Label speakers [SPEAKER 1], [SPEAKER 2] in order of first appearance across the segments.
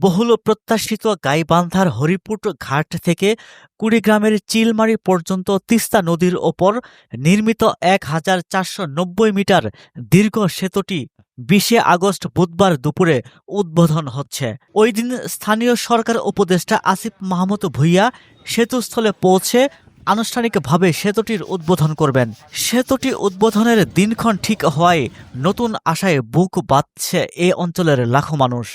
[SPEAKER 1] বহুল প্রত্যাশিত গাইবান্ধার হরিপুট ঘাট থেকে কুড়িগ্রামের চিলমারি পর্যন্ত তিস্তা নদীর ওপর নির্মিত এক হাজার চারশো নব্বই মিটার দীর্ঘ সেতুটি বিশে আগস্ট বুধবার দুপুরে উদ্বোধন হচ্ছে। ওই দিন স্থানীয় সরকার উপদেষ্টা আসিফ মাহমুদ ভুইয়া সেতুস্থলে পৌঁছে আনুষ্ঠানিকভাবে সেতুটির উদ্বোধন করবেন। সেতুটি উদ্বোধনের দিনক্ষণ ঠিক হওয়ায় নতুন আশায় বুক বাঁধছে এ অঞ্চলের লাখো মানুষ।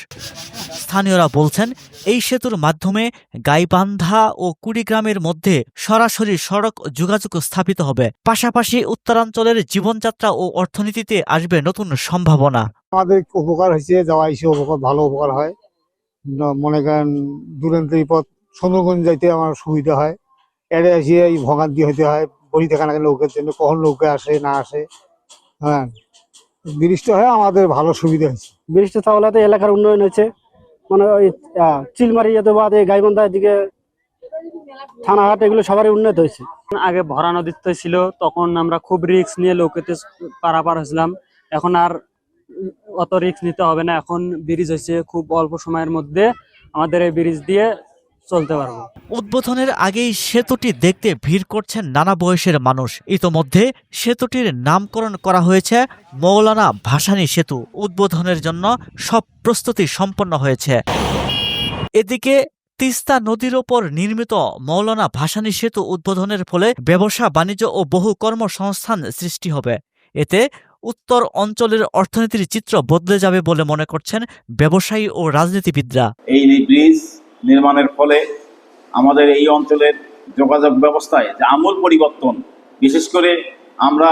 [SPEAKER 1] স্থানীয়রা বলছেন এই সেতুর মাধ্যমে গাইবান্ধা ও কুড়িগ্রামের মধ্যে সরাসরি সড়ক যোগাযোগ স্থাপিত হবে। পাশাপাশি উত্তরাঞ্চলের জীবনযাত্রা ও অর্থনীতিতে আসবে নতুন সম্ভাবনা।
[SPEAKER 2] আমাদের উপকার হয়েছে যাওয়া এসে উপকার ভালো উপকার হয়। মনে করেন দূরান্তের পথ সুন্দরগঞ্জ যাইতে আমার সুবিধা হয়। এড়ে এসে এই ভোগান্তি হইতে হয় বলি দেখা না লোকের জন্য কখন লোকে আসে না আসে হ্যাঁ। বৃষ্টি হয় আমাদের ভালো সুবিধা হয়েছে।
[SPEAKER 3] বৃষ্টি তাহলে এলাকার উন্নয়ন হয়েছে। মানে ওই চিলমারি যেতে বাদে গাইবান্ধা এদিকে থানাঘাট, এগুলো সবারই উন্নত হয়েছে।
[SPEAKER 4] আগে ভরা নদীতে ছিল, তখন আমরা খুব রিক্স নিয়ে লোকেতে পারাপার হয়েছিলাম। এখন আর অত রিক্স নিতে হবে না, এখন ব্রিজ হয়েছে খুব অল্প সময়ের মধ্যে। আমাদের এই ব্রিজ দিয়ে চলতে পারব।
[SPEAKER 1] উদ্বোধনের আগেই সেতুটি দেখতে ভিড় করছেন নানা বয়সের মানুষ। ইতোমধ্যে সেতুটির নামকরণ করা হয়েছে মৌলানা ভাসানী সেতু। উদ্বোধনের জন্য সব প্রস্তুতি সম্পন্ন হয়েছে। এদিকে তিস্তা নদীর ওপর নির্মিত মৌলানা ভাসানী সেতু উদ্বোধনের ফলে ব্যবসা বাণিজ্য ও বহু কর্মসংস্থান সৃষ্টি হবে। এতে উত্তর অঞ্চলের অর্থনীতির চিত্র বদলে যাবে বলে মনে করছেন ব্যবসায়ী ও রাজনীতিবিদরা।
[SPEAKER 5] এই ব্রিজ নির্মাণের ফলে আমাদের এই অঞ্চলের যোগাযোগ ব্যবস্থায় যে আমূল পরিবর্তন, বিশেষ করে আমরা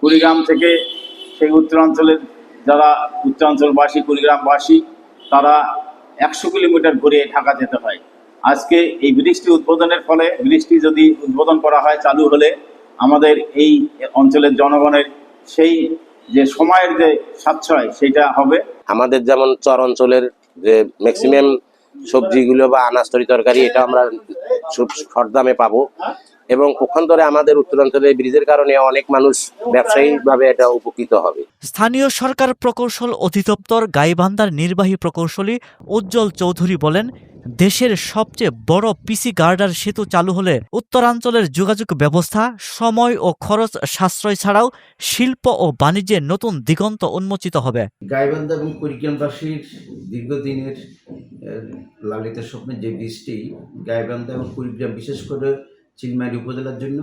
[SPEAKER 5] কুড়িগ্রাম থেকে সেই উত্তরাঞ্চলের যারা উত্তরাঞ্চলবাসী, কুড়িগ্রামবাসী, তারা একশো কিলোমিটার ঘুরে ঢাকা যেতে হয়। আজকে এই ব্রিজটি উদ্বোধনের ফলে ব্রিজটি যদি উদ্বোধন করা হয় চালু হলে আমাদের এই অঞ্চলের জনগণের সেই যে সময়ের যে সাশ্রয়, সেটা হবে
[SPEAKER 6] আমাদের যেমন চর অঞ্চলের যে ম্যাক্সিমাম সবজিগুলো বা আনাজ তরি তরকারি, এটা আমরা শর্ট দামে পাবো। এবং পক্ষান্তরে আমাদের উত্তরাঞ্চলে ব্রিজের কারণে অনেক মানুষ ব্যবসায়িকভাবে এটা উপকৃত হবে।
[SPEAKER 1] স্থানীয় সরকার প্রকৌশল অধিদপ্তর গাইবান্ধার নির্বাহী প্রকৌশলী উজ্জ্বল চৌধুরী বলেন, দেশের সবচেয়ে বড় পিসি গার্ডার সেতু চালু হলে উত্তরাঞ্চলের যোগাযোগ ব্যবস্থা, সময় ও খরচ সাশ্রয় ছাড়াও শিল্প ও বাণিজ্যের নতুন দিগন্ত উন্মোচিত হবে।
[SPEAKER 7] গাইবান্ধা এবং কুড়িগ্রামবাসীর দীর্ঘদিনের লালিত স্বপ্নের যে বীজটি গাইবান্ধা এবং কুড়িগ্রাম বিশেষ করে চিলমারি উপজেলার জন্য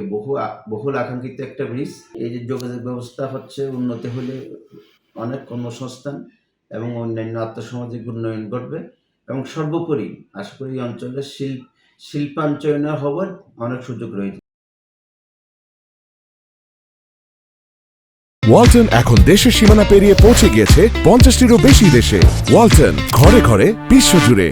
[SPEAKER 7] বহু বহুল আকাঙ্ক্ষিত একটা ব্রিজ এই যে যোগাযোগ ব্যবস্থা হচ্ছে উন্নতি হলে অনেক কর্মসংস্থান এবং অন্যান্য আত্মসামাজিক উন্নয়ন ঘটবে। এবং সর্বোপরি আশা করি এই অঞ্চলের শিল্প শিল্পাঞ্চয়ন হওয়ার অনেক সুযোগ রয়েছে।
[SPEAKER 8] ওয়ালটন এখন দেশের সীমানা পেরিয়ে পৌঁছে গিয়েছে পঞ্চাশটিরও বেশি দেশে। ওয়ালটন ঘরে ঘরে বিশ্বজুড়ে